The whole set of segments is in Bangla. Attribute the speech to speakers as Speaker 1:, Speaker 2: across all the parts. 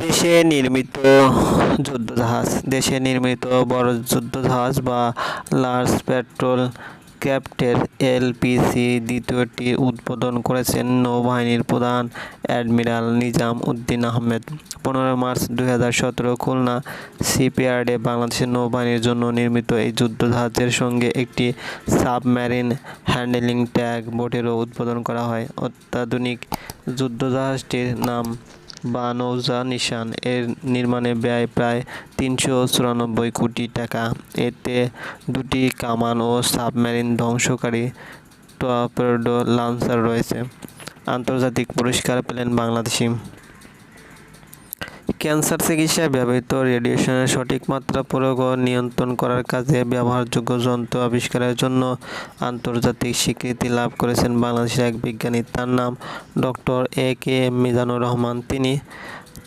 Speaker 1: দেশে নির্মিত যুদ্ধজাহাজ, দেশে নির্মিত বড় যুদ্ধজাহাজ বা লার্জ পেট্রোল ক্র্যাফটের এলপিসি দ্বিতীয়টি উদ্বোধন করেছেন নৌবাহিনীর প্রধান অ্যাডমিরাল নিজাম উদ্দিন আহমেদ। পনেরো মার্চ দুই হাজার সতেরো খুলনা শিপইয়ার্ডে বাংলাদেশের নৌবাহিনীর জন্য নির্মিত এই যুদ্ধজাহাজের সঙ্গে একটি সাবমেরিন হ্যান্ডেলিং ট্যাগ বোটেরও উদ্বোধন করা হয়। অত্যাধুনিক যুদ্ধজাহাজটির নাম বা নৌজা নিশান। এর নির্মাণে ব্যয় প্রায় তিনশো চুরানব্বই কোটি টাকা। এতে দুটি কামান ও সাবমেরিন ধ্বংসকারী টর্পেডো লঞ্চার রয়েছে। আন্তর্জাতিক পুরস্কার পেলেন বাংলাদেশি ক্যান্সার চিকিৎসায় ব্যবহৃত রেডিয়েশনের সঠিক মাত্রা প্রয়োগ ও নিয়ন্ত্রণ করার কাজে ব্যবহারযোগ্য যন্ত্র আবিষ্কারের জন্য আন্তর্জাতিক স্বীকৃতি লাভ করেছেন বাংলাদেশের এক বিজ্ঞানী। তার নাম doctor A K M Mizanur Rahman. তিনি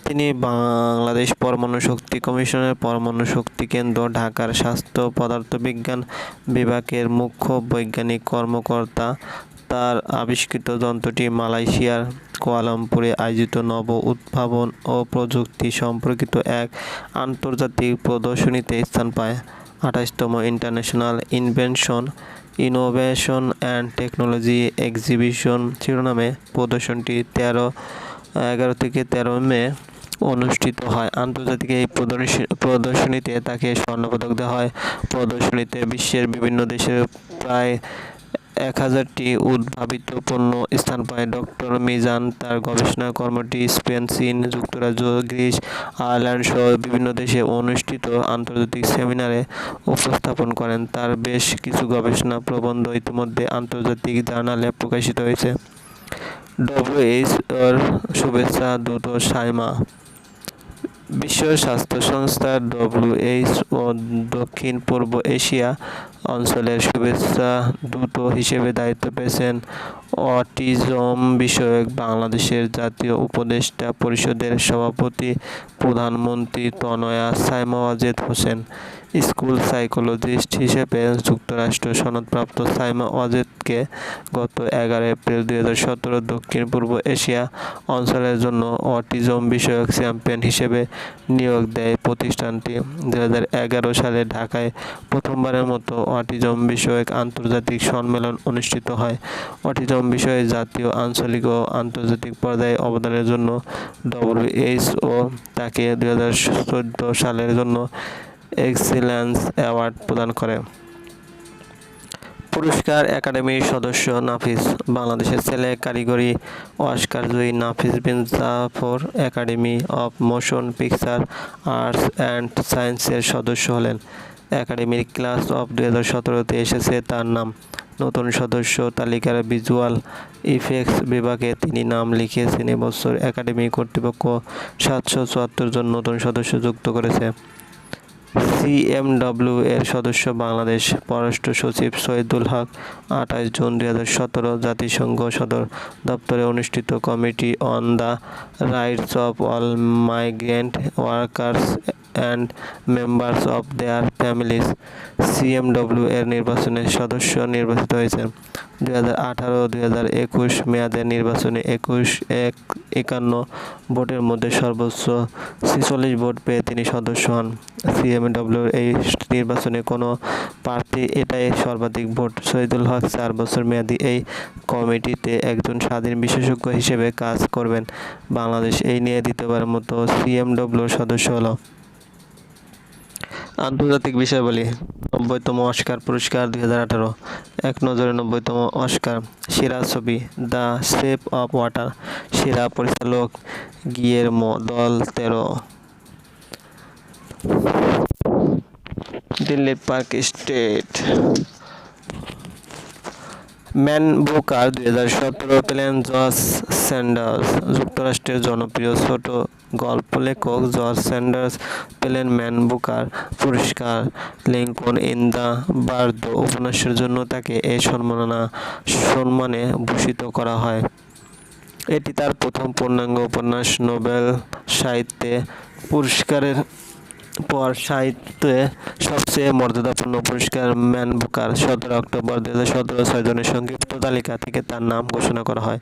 Speaker 1: তিনি বাংলাদেশ পরমাণু শক্তি কমিশনের পরমাণু শক্তি কেন্দ্র, ঢাকার স্বাস্থ্য পদার্থবিজ্ঞান বিভাগের মুখ্য বৈজ্ঞানিক কর্মকর্তা তার আবিষ্কৃত যন্ত্রটি মালয়েশিয়ার কোয়ালামপুরে আয়োজিত নব উদ্ভাবন ও প্রযুক্তি সম্পর্কিত এক আন্তর্জাতিক প্রদর্শনীতে স্থান পায়। আঠাশতম international invention, innovation and technology exhibition শিরোনামে প্রদর্শনটি তেরো, এগারো থেকে তেরো মে অনুষ্ঠিত হয়। আন্তর্জাতিক এই প্রদর্শনী, প্রদর্শনীতে তাকে স্বর্ণপদক দেওয়া হয়। প্রদর্শনীতে বিশ্বের বিভিন্ন দেশের প্রায় এক হাজারটি উদ্ভাবিত পণ্য স্থান পায়। ডক্টর মিজান তার গবেষণা কর্মটি স্পেন, চীন, যুক্তরাজ্য, গ্রিস, আয়ারল্যান্ড সহ বিভিন্ন দেশে অনুষ্ঠিত আন্তর্জাতিক সেমিনারে উপস্থাপন করেন। তার বেশ কিছু গবেষণা প্রবন্ধ ইতিমধ্যে আন্তর্জাতিক জার্নালে প্রকাশিত হয়েছে। ডব্লিউএইচওর শুভেচ্ছা দূত সাইমা। বিশ্ব স্বাস্থ্য সংস্থা ডব্লিউএইচও দক্ষিণ পূর্ব এশিয়া অঞ্চলের শুভেচ্ছা দূত হিসেবে দায়িত্ব পেয়েছেন অটিজম বিষয়ক বাংলাদেশের জাতীয় উপদেষ্টা পরিষদের সভাপতি প্রধানমন্ত্রী তনয়া সাইমওয়াজেদ হোসেন। স্কুল সাইকোলজিস্ট হিসেবে যুক্তরাষ্ট্র সনদপ্রাপ্ত সাইমা ওয়াজেদকে গত এগারো এপ্রিল দুই হাজার সতেরো দক্ষিণ পূর্ব এশিয়া অঞ্চলের জন্য অটিজম বিষয়ক চ্যাম্পিয়ন হিসেবে নিয়োগ দেয় প্রতিষ্ঠানটি। হাজার এগারো সালে ঢাকায় প্রথমবারের মতো অটিজম বিষয়ক আন্তর্জাতিক সম্মেলন অনুষ্ঠিত হয়। অটিজম বিষয়ে জাতীয়, আঞ্চলিক ও আন্তর্জাতিক পর্যায়ে অবদানের জন্য ডব্লিউএইচও তাকে দুই হাজার চোদ্দ সালের জন্য এক্সিলেন্স অ্যাওয়ার্ড প্রদান করে। পুরস্কার একাডেমির সদস্য নাফিস, বাংলাদেশের ছেলে কারিগরি অস্কারজয়ী Nafis Bin Jafar academy of motion picture arts and সায়েন্সের সদস্য হলেন। একাডেমির ক্লাস অফ দু হাজার সতেরোতে এসেছে তার নাম। নতুন সদস্য তালিকার ভিজুয়াল ইফেক্টস বিভাগে তিনি নাম লিখিয়েছেন এবছর একাডেমি কর্তৃপক্ষ সাতশো চুয়াত্তর জন নতুন সদস্য যুক্ত করেছে। সিএমডব্লিউ এর সদস্য বাংলাদেশ পররাষ্ট্র সচিব সৈয়দুল হক, আঠাশ জুন দুই হাজার সতেরো জাতিসংঘ সদর দপ্তরে অনুষ্ঠিত committee on the rights of all migrant workers and members of their families CMW এর নির্বাচনে সদস্য নির্বাচিত হয়েছেন দুই হাজার আঠারো, দুই হাজার একুশ মেয়াদের নির্বাচনে একুশ, এক, একান্ন ভোটের মধ্যে সর্বোচ্চ ছেচল্লিশ ভোট পেয়ে তিনি সদস্য হন। সিএমডব্লিউর এই নির্বাচনে কোনো প্রার্থী এটাই সর্বাধিক ভোট। শহীদুল হক চার বছর মেয়াদী এই কমিটিতে একজন স্বাধীন বিশেষজ্ঞ হিসেবে কাজ করবেন। বাংলাদেশ এই নিয়ে দ্বিতীয়বারের মতো সিএমডব্লিউর সদস্য হলো। আন্তর্জাতিক বিষয়বলি নব্বইতম অস্কার পুরস্কার দুই হাজার আঠারো, এক নজরে নব্বইতম অস্কার সেরা ছবি দ্য শেপ অফ ওয়াটার, সেরা পরিচালক গিয়েরমো দল তেরো। Delhi park state Man Booker দুই হাজার সতেরো, পেলেন জর্জ স্যান্ডার্স, যুক্তরাষ্ট্রের জনপ্রিয় ছোট গল্প লেখক জর্জ স্যান্ডার্স পেলেন ম্যান বুকার পুরস্কার, লিঙ্কন ইন্দা বার্দ উপন্যাসের জন্য তাকে এই সম্মাননা, সম্মানে ভূষিত করা হয়। এটি তার প্রথম পূর্ণাঙ্গ উপন্যাস, নোবেল সাহিত্যে পুরস্কারের পর সাহিত্যে সবচেয়ে মর্যাদাপূর্ণ পুরস্কার ম্যান বুকার সতেরো অক্টোবর দু হাজার সতেরো ছয়জনের সংক্ষিপ্ত তালিকা থেকে তার নাম ঘোষণা করা হয়।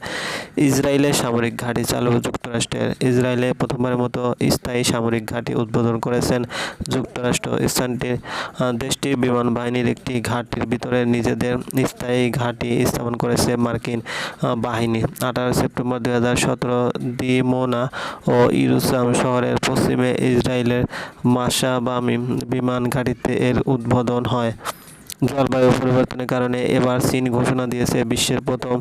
Speaker 1: ইসরায়েলে সামরিক ঘাঁটি চালু যুক্তরাষ্ট্রের। ইসরায়েলে প্রথমবারের মতো স্থায়ী সামরিক ঘাঁটি উদ্বোধন করেছেন যুক্তরাষ্ট্র। স্থানটির দেশটির বিমান বাহিনীর একটি ঘাঁটির ভিতরে নিজেদের স্থায়ী ঘাঁটি স্থাপন করেছে মার্কিন বাহিনী। আঠারো সেপ্টেম্বর দুই হাজার সতেরো দিমোনা ও ইরুসাম শহরের পশ্চিমে ইসরায়েলের মাসাবামি বিমান ঘাঁটিতে এর উদ্বোধন হয়। জলবায়ু পরিবর্তনের কারণে এবার চীন ঘোষণা দিয়েছে বিশ্বের প্রথম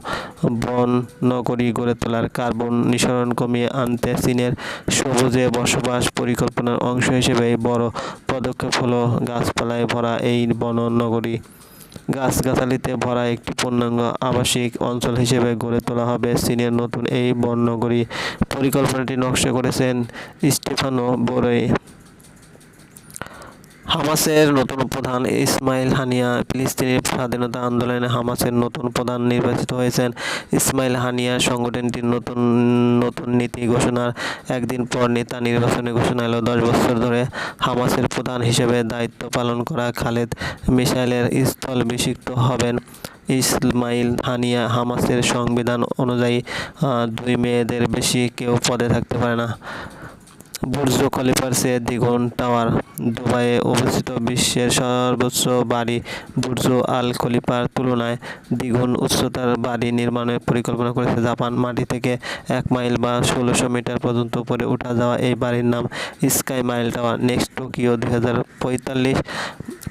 Speaker 1: বন নগরী গড়ে তোলার কার্বন নিঃসরণ কমিয়ে আনতে চীনের সবুজে বসবাস পরিকল্পনার অংশ হিসেবে বড় পদক্ষেপ হলো গাছপালায় ভরা এই বন নগরী। গাছগাছালিতে ভরা একটি পূর্ণাঙ্গ আবাসিক অঞ্চল হিসেবে গড়ে তোলা হবে চীনের নতুন এই বন নগরী। পরিকল্পনাটি নকশা করেছেন স্টেফানো বোরে হামাসের নতুন প্রধান ইসমাইল হানিয়া ফিলিস্তিনি স্বাধীনতা আন্দোলনে হামাসের নতুন প্রধান নির্বাচিত হয়েছেন। ইসমাইল হানিয়া সংগঠনটির নতুন নতুন নীতি ঘোষণার একদিন পর নেতা নির্বাচনে ঘোষণা এলো। দশ বছর ধরে হামাসের প্রধান হিসেবে দায়িত্ব পালন করা খালেদ মিসাইলের স্থল বিষিক্ত হবেন। ইসমাইল হানিয়া হামাসের সংবিধান অনুযায়ী দুই মেয়েদের বেশি কেউ পদে থাকতে পারে না। বুর্জ খলিফার চেয়ে দ্বিগুণ টাওয়ার, দুবাইয়ে অবস্থিত বিশ্বের সর্বোচ্চ বাড়ি বুর্জ আল খলিফার তুলনায় দ্বিগুণ উচ্চতার বাড়ি নির্মাণের পরিকল্পনা করেছে জাপান। মাটি থেকে এক মাইল বা ষোলোশো মিটার পর্যন্ত উপরে উঠা যাওয়া এই বাড়ির নাম sky mile tower. Next Tokyo দুই হাজার পঁয়তাল্লিশ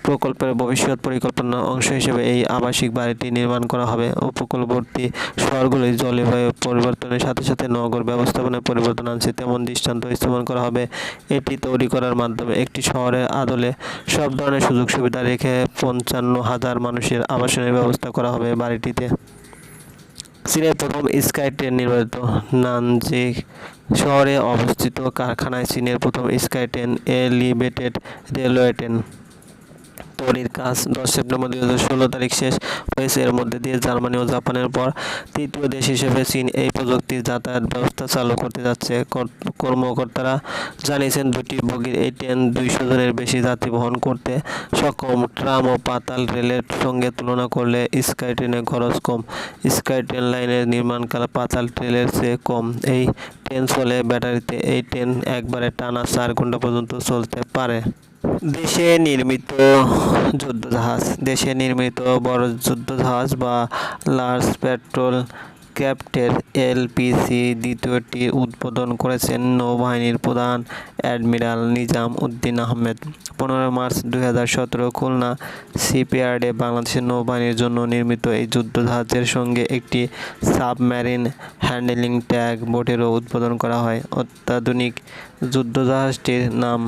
Speaker 1: প্রকল্পের ভবিষ্যৎ পরিকল্পনার অংশ হিসেবে এই আবাসিক বাড়িটি নির্মাণ করা হবে। উপকূলবর্তী শহরগুলি জলবায়ু পরিবর্তনের সাথে সাথে নগর ব্যবস্থাপনায় পরিবর্তন আনছে, তেমন দৃষ্টান্ত স্থাপন করা হবে। এটি তৈরি করার মাধ্যমে একটি শহরের আদলে সব ধরনের সুযোগ সুবিধা রেখে পঞ্চান্ন হাজার মানুষের আবাসনের ব্যবস্থা করা হবে বাড়িটিতে। চীনের প্রথম স্কাই ট্রেন নির্মিত নানজিং শহরে অবস্থিত কারখানায় চীনের প্রথম sky train elevated railway train. তৈরির কাজ দশ সেপ্টেম্বর দুই হাজার ষোলো তারিখ শেষ হয়েছে। এর মধ্যে দিয়ে জার্মানি ও জাপানের পর তৃতীয় দেশ হিসেবে চীন এই প্রযুক্তির যাতায়াত ব্যবস্থা চালু করতে যাচ্ছে। কর্মকর্তারা জানিয়েছেন, দুটি বগির এই ট্রেন দুইশো জনের বেশি যাত্রী বহন করতে সক্ষম। ট্রাম ও পাতাল রেলের সঙ্গে তুলনা করলে স্কাই ট্রেনের খরচ কম। স্কাই ট্রেন লাইনের নির্মাণকাল পাতাল ট্রেনের চেয়ে কম। এই ট্রেন চলে ব্যাটারিতে। এই ট্রেন একবারে টানা চার ঘণ্টা পর্যন্ত চলতে পারে। দেশে নির্মিত যুদ্ধজাহাজ দেশে নির্মিত বড় যুদ্ধজাহাজ বা লার্জ পেট্রোল ক্র্যাফটের এলপিসি দ্বিতীয়টি উদ্বোধন করেছেন নৌবাহিনীর প্রধান অ্যাডমিরাল নিজাম উদ্দিন আহমেদ। পনেরো মার্চ দুই হাজার সতেরো খুলনা সিপিয়ার্ডে বাংলাদেশের নৌবাহিনীর জন্য নির্মিত এই যুদ্ধজাহাজের সঙ্গে একটি সাবমেরিন হ্যান্ডেলিং ট্যাগ বোটেরও উদ্বোধন করা হয়। অত্যাধুনিক যুদ্ধজাহাজটির নাম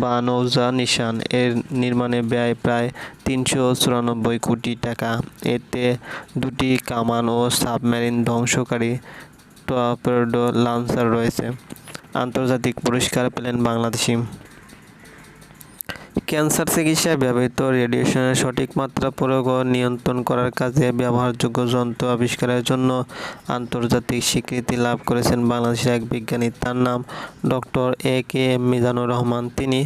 Speaker 1: বা নৌজা নিশান। এর নির্মাণে ব্যয় প্রায় তিনশো চুরানব্বই কোটি টাকা। এতে দুটি কামান ও সাবমেরিন ধ্বংসকারী টর্পেডো লাঞ্চার রয়েছে। আন্তর্জাতিক পুরস্কার পেলেন বাংলাদেশি। ক্যান্সার চিকিৎসায় ব্যবহৃত রেডিয়েশনের সঠিক মাত্রা প্রয়োগ ও নিয়ন্ত্রণ করার কাজে ব্যবহারযোগ্য যন্ত্র আবিষ্কারের জন্য আন্তর্জাতিক স্বীকৃতি লাভ করেছেন বাংলাদেশের এক বিজ্ঞানী। তার নাম doctor A K M Mizanur Rahman. তিনি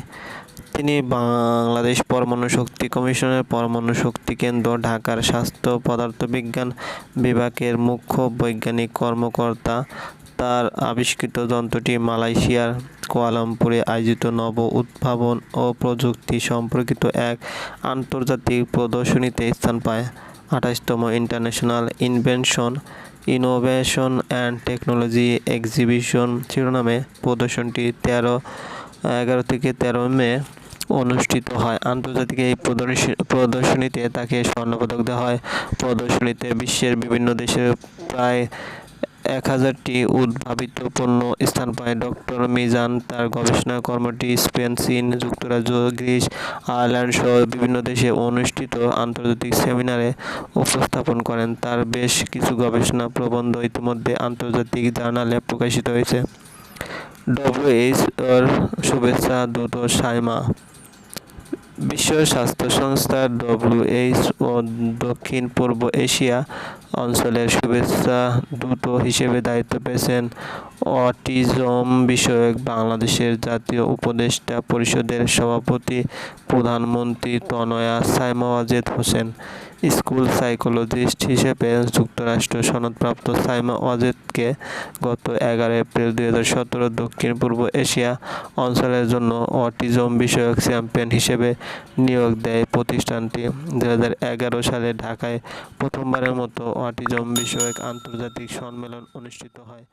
Speaker 1: তিনি বাংলাদেশ পরমাণু শক্তি কমিশনের পরমাণু শক্তি কেন্দ্র, ঢাকার স্বাস্থ্য পদার্থবিজ্ঞান বিভাগের মুখ্য বৈজ্ঞানিক কর্মকর্তা। তার আবিষ্কৃত যন্ত্রটি মালয়েশিয়ার কোয়ালামপুরে আয়োজিত নব উদ্ভাবন ও প্রযুক্তি সম্পর্কিত এক আন্তর্জাতিক প্রদর্শনীতে স্থান পায়। আঠাশতম international invention, innovation and technology exhibition শিরোনামে প্রদর্শনটি তেরো এগারো থেকে তেরো মে অনুষ্ঠিত হয়। আন্তর্জাতিক এই প্রদর্শনী প্রদর্শনীতে তাকে স্বর্ণপদক দেওয়া হয়। প্রদর্শনীতে বিশ্বের বিভিন্ন দেশের প্রায় এক হাজারটি উদ্ভাবিত পণ্য স্থান পায়। ডক্টর মিজান তার গবেষণা কর্মটি স্পেন, চীন, যুক্তরাজ্য, গ্রিস, আয়ারল্যান্ড সহ বিভিন্ন দেশে অনুষ্ঠিত আন্তর্জাতিক সেমিনারে উপস্থাপন করেন। তার বেশ কিছু গবেষণা প্রবন্ধ ইতিমধ্যে আন্তর্জাতিক জার্নালে প্রকাশিত হয়েছে। ডব্লিউএইচ ওর শুভেচ্ছা দূত সাইমা। বিশ্ব স্বাস্থ্য সংস্থা ডব্লিউএইচও দক্ষিণ পূর্ব এশিয়া অঞ্চলের শুভেচ্ছা দূত হিসেবে দায়িত্ব পেয়েছেন অটিজম বিষয়ক বাংলাদেশের জাতীয় উপদেষ্টা পরিষদের সভাপতি প্রধানমন্ত্রী তনয়া সাইমা ওয়াজেদ হোসেন। স্কুল সাইকোলজিস্ট হিসেবে যুক্তরাষ্ট্র সনদপ্রাপ্ত সাইমা ওয়াজেদকে গত এগারো এপ্রিল দুই হাজার সতেরো দক্ষিণ পূর্ব এশিয়া অঞ্চলের জন্য অটিজম বিষয়ক চ্যাম্পিয়ন হিসেবে নিয়োগ দেয় প্রতিষ্ঠানটি। দু হাজার এগারো সালে ঢাকায় প্রথমবারের মতো অটিজম বিষয়ক আন্তর্জাতিক সম্মেলন অনুষ্ঠিত হয়।